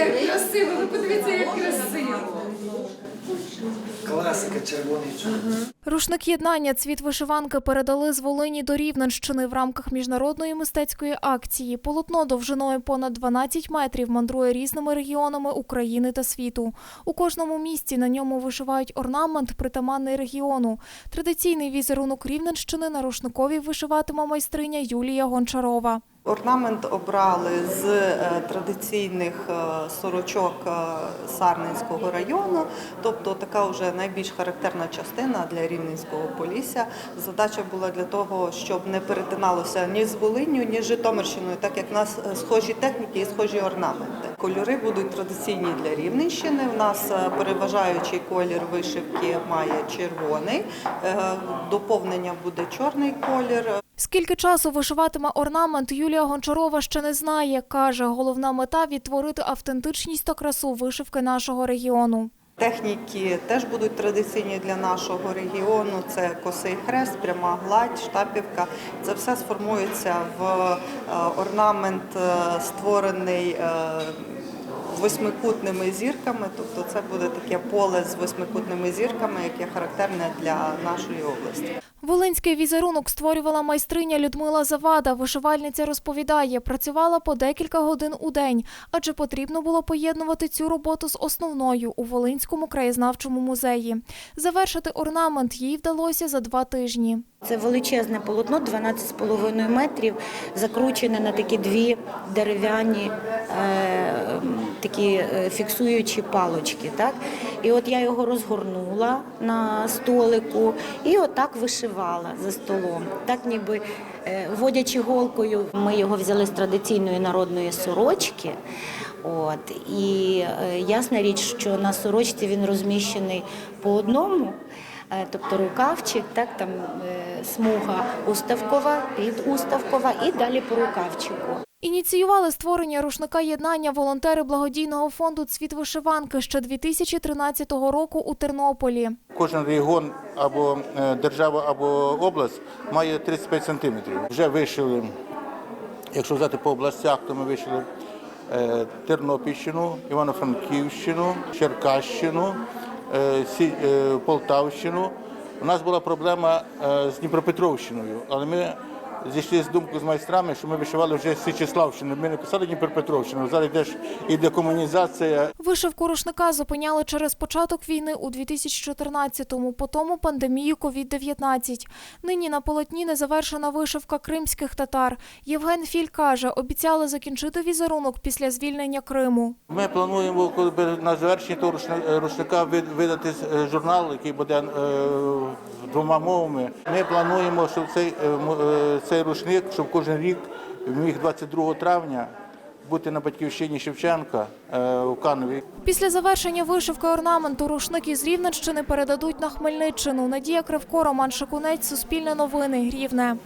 як красиво, ви подивіться, як красиво. Класика червоний. Рушник єднання цвіт вишиванки передали з Волині до Рівненщини в рамках міжнародної мистецької акції. Полотно довжиною понад 12 метрів мандрує різними регіонами України та світу. У кожному місті на ньому вишивають орнамент, притаманний регіону. Традиційний візерунок Рівненщини на рушникові вишиватиме майстриня Юлія Гончарова. Орнамент обрали з е, традиційних е, сорочок е, Сарненського району, тобто така вже найбільш характерна частина для Рівненського полісся. Задача була для того, щоб не перетиналося ні з Волинню, ні з Житомирщиною, так як в нас схожі техніки і схожі орнаменти. Кольори будуть традиційні для Рівненщини. У нас е, переважаючий колір вишивки має червоний, е, доповнення буде чорний колір. Скільки часу вишиватиме орнамент, Юлія Гончарова ще не знає. Каже, головна мета відтворити автентичність та красу вишивки нашого регіону. Техніки теж будуть традиційні для нашого регіону. Це косий хрест, пряма гладь, штапівка. Це все сформується в е, орнамент, створений восьмикутними зірками. Тобто це буде таке поле з восьмикутними зірками, яке характерне для нашої області. Волинський візерунок створювала майстриня Людмила Завада. Вишивальниця розповідає, працювала по декілька годин у день, адже потрібно було поєднувати цю роботу з основною у Волинському краєзнавчому музеї. Завершити орнамент їй вдалося за два тижні. Це величезне полотно, 12,5 метрів, закручене на такі дві дерев'яні е, такі е, фіксуючі палочки. Так? І от я його розгорнула на столику і отак вишивала за столом. Так ніби е, водячи голкою, ми його взяли з традиційної народної сорочки. От, і е, ясна річ, що на сорочці він розміщений по одному. Тобто рукавчик, так там смуга уставкова, підуставкова і далі по рукавчику. Ініціювали створення рушника єднання волонтери благодійного фонду Цвіт вишиванки ще 2013 року у Тернополі. Кожен регіон або е, держава, або область має 35 сантиметрів. Вже вишили, якщо взяти по областях, то ми вишили е, Тернопільщину, Івано-Франківщину, Черкащину, е, Полтавщину. У нас була проблема з Дніпропетровщиною, але ми зійшли з думкою з майстрами, що ми вишивали вже з Січеславщини. Ми не писали Дніпропетровщину. Зараз йде ж і декомунізація, Вишивку рушника зупиняли через початок війни у 2014-му, потім пандемію COVID-19. Нині на полотні не завершена вишивка кримських татар. Євген Філь каже, обіцяли закінчити візерунок після звільнення Криму. Ми плануємо коли на завершенні того рушника видати е, журнал, який буде е, двома мовами. Ми плануємо, щоб цей, е, цей рушник, щоб кожен рік міг 22 травня бути на батьківщині Шевченка е, у Канові. Після завершення вишивки орнаменту рушник із Рівненщини передадуть на Хмельниччину. Надія Кривко, Роман Шикунець, Суспільне новини, Рівне.